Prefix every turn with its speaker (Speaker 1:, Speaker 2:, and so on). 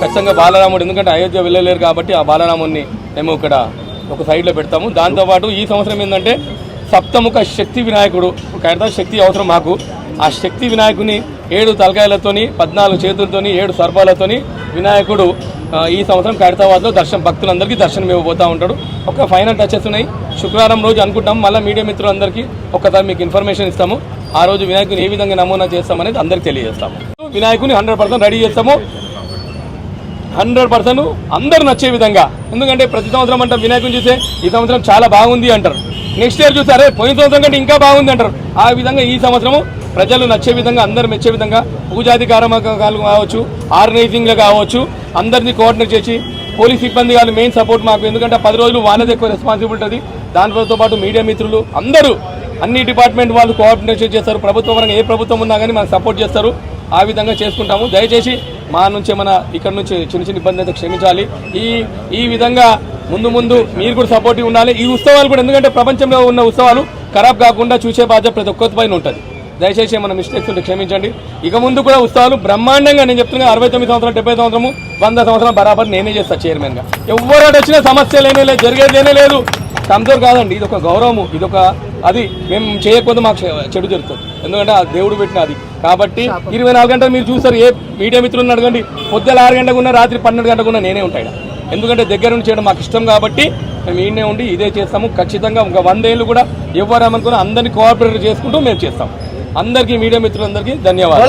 Speaker 1: ఖచ్చితంగా బాలరాముడు ఎందుకంటే అయోధ్య వెళ్ళలేరు కాబట్టి ఆ బాలరాముడిని మేము ఇక్కడ ఒక సైడ్లో పెడతాము. దాంతోపాటు ఈ సంవత్సరం ఏంటంటే సప్తముఖ శక్తి వినాయకుడు కడతా శక్తి అవసరం మాకు. ఆ శక్తి వినాయకుని ఏడు తలకాయలతోని పద్నాలుగు చేతులతోని ఏడు సర్పాలతోని వినాయకుడు ఈ సంవత్సరం ఖైరతాబాద్లో దర్శనం భక్తులందరికీ దర్శనం ఇవ్వబోతూ ఉంటాడు. ఒక ఫైనల్ టచెస్ ఉన్నాయి. శుక్రవారం రోజు అనుకుంటాం. మళ్ళీ మీడియా మిత్రులందరికీ ఒక్కసారి మీకు ఇన్ఫర్మేషన్ ఇస్తాము. ఆ రోజు వినాయకుని ఏ విధంగా నమూనా చేస్తామనేది అందరికీ తెలియజేస్తాము. వినాయకుని హండ్రెడ్ పర్సెంట్ రెడీ చేస్తాము. హండ్రెడ్ పర్సెంట్ అందరు నచ్చే విధంగా. ఎందుకంటే ప్రతి సంవత్సరం అంటే వినాయకుని చూస్తే ఈ సంవత్సరం చాలా బాగుంది అంటారు. నెక్స్ట్ ఇయర్ చూసారే పోయిన సంవత్సరం కంటే ఇంకా బాగుంది అంటారు. ఆ విధంగా ఈ సంవత్సరము ప్రజలు నచ్చే విధంగా అందరు మెచ్చే విధంగా పూజాది కావచ్చు ఆర్గనైజింగ్లు కావచ్చు అందరినీ కోఆర్డినేట్ చేసి పోలీస్ సిబ్బంది వాళ్ళు మెయిన్ సపోర్ట్ మాకు. ఎందుకంటే పది రోజులు వాళ్ళది ఎక్కువ రెస్పాన్సిబిలిటీ ఉంటుంది దానితో పాటు మీడియా మిత్రులు అందరూ అన్ని డిపార్ట్మెంట్ వాళ్ళు కోఆర్డినేషన్ చేస్తారు. ప్రభుత్వం పరంగా ఏ ప్రభుత్వం ఉన్నా కానీ మనకు సపోర్ట్ చేస్తారు. ఆ విధంగా చేసుకుంటాము. దయచేసి మా నుంచి మన ఇక్కడ నుంచి చిన్న చిన్న ఇబ్బంది అయితే క్షమించాలి. ఈ ఈ విధంగా ముందు ముందు మీరు కూడా సపోర్టివ్ ఉండాలి. ఈ ఉత్సవాలు కూడా ఎందుకంటే ప్రపంచంలో ఉన్న ఉత్సవాలు ఖరాబ్ కాకుండా చూసే బాధ్యత ప్రతి ఒక్కరి పైన ఉంటుంది. దయచేసి ఏమైనా మిస్టేక్స్ ఉంటే క్షమించండి. ఇక ముందు కూడా ఉత్సవాలు బ్రహ్మాండంగా నేను చెప్తున్నా అరవై తొమ్మిది సంవత్సరాలు డెబ్బై సంవత్సరము వంద సంవత్సరాలు బరాబర్ నేనే చేస్తాను చైర్మన్గా ఎవరు వచ్చినా సమస్య లేనే లేదు జరిగేది లేనే లేదు. కమ్జోర్ కాదండి ఇది ఒక గౌరవము ఇది ఒక అది మేము చేయకపోతే మాకు చెడు జరుగుతుంది. ఎందుకంటే ఆ దేవుడు పెట్టిన అది. కాబట్టి ఇరవై నాలుగు గంటలు మీరు చూస్తారు ఏ మీడియా మిత్రులను అడగండి పొద్దుల ఆరు గంటలకు ఉన్న రాత్రి పన్నెండు గంటలకు ఉన్న నేనే ఉంటాయి ఎందుకంటే దగ్గర నుంచి చేయడం మాకు ఇష్టం కాబట్టి మేము ఈయనే ఉండి ఇదే చేస్తాము. ఖచ్చితంగా ఇంకా వందేళ్ళు కూడా ఇవ్వరామనుకుని అందరినీ కోఆపరేట్ చేసుకుంటూ మేము చేస్తాం. అందరికీ మీడియా మిత్రులందరికీ ధన్యవాదాలు.